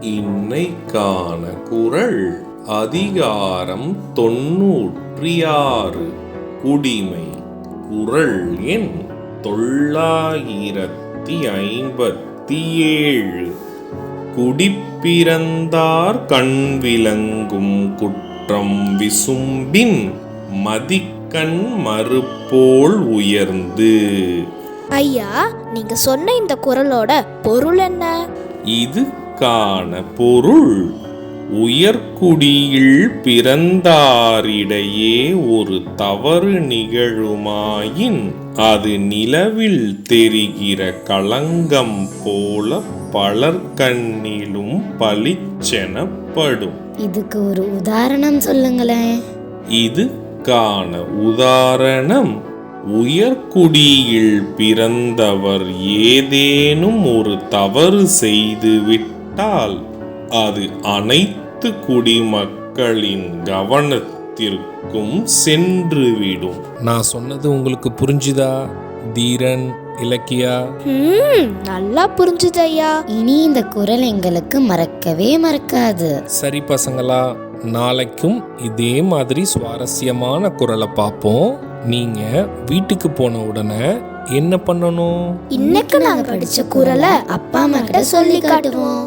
இன்னைக்கான குரல் அதிகாரம் தொன்னூற்றி ஆறு குடிமை குரல் எண் தொள்ளாயிரத்தி ஐம்பத்தி ஏழு. குடிப்பிறந்தார் கண் விளங்கும் குற்றம் விசும்பின் மதிக்கண் மறுப்போல் உயர்ந்து. ஐயா நீங்க சொன்ன இந்த குரலோட பொருள் என்ன? இது காண பொருள் உயர்குடியில் பிறந்தாரிடையே ஒரு தவறு நிகழுமாயின் அது நிலவில் தெரிகிற களங்கம் போல பலர் கண்ணிலும் பளிச்செனப்படும். இதுக்கு ஒரு உதாரணம் சொல்லுங்களேன். இது காண உதாரணம். உயர்குடியில் பிறந்தவர் ஏதேனும் ஒரு தவறு செய்து விட்டால் அது அனைத்து குடிமக்களின் கவனத்திற்கும் சென்றுவிடும். நான் சொன்னது உங்களுக்கு புரிஞ்சுதா தீரன் இலக்கியா? நல்லா புரிஞ்சுது ஐயா இனி இந்த குரல் எங்களுக்கு மறக்கவே மறக்காது. சரி பசங்களா நாளைக்கும் இதே மாதிரி சுவாரஸ்யமான குரலை பார்ப்போம். நீங்க வீட்டுக்கு போன உடனே என்ன பண்ணணும்? இன்னைக்கு நாங்க படிச்ச குரலை அப்பா அம்மா கிட்ட சொல்லி காட்டுவோம்.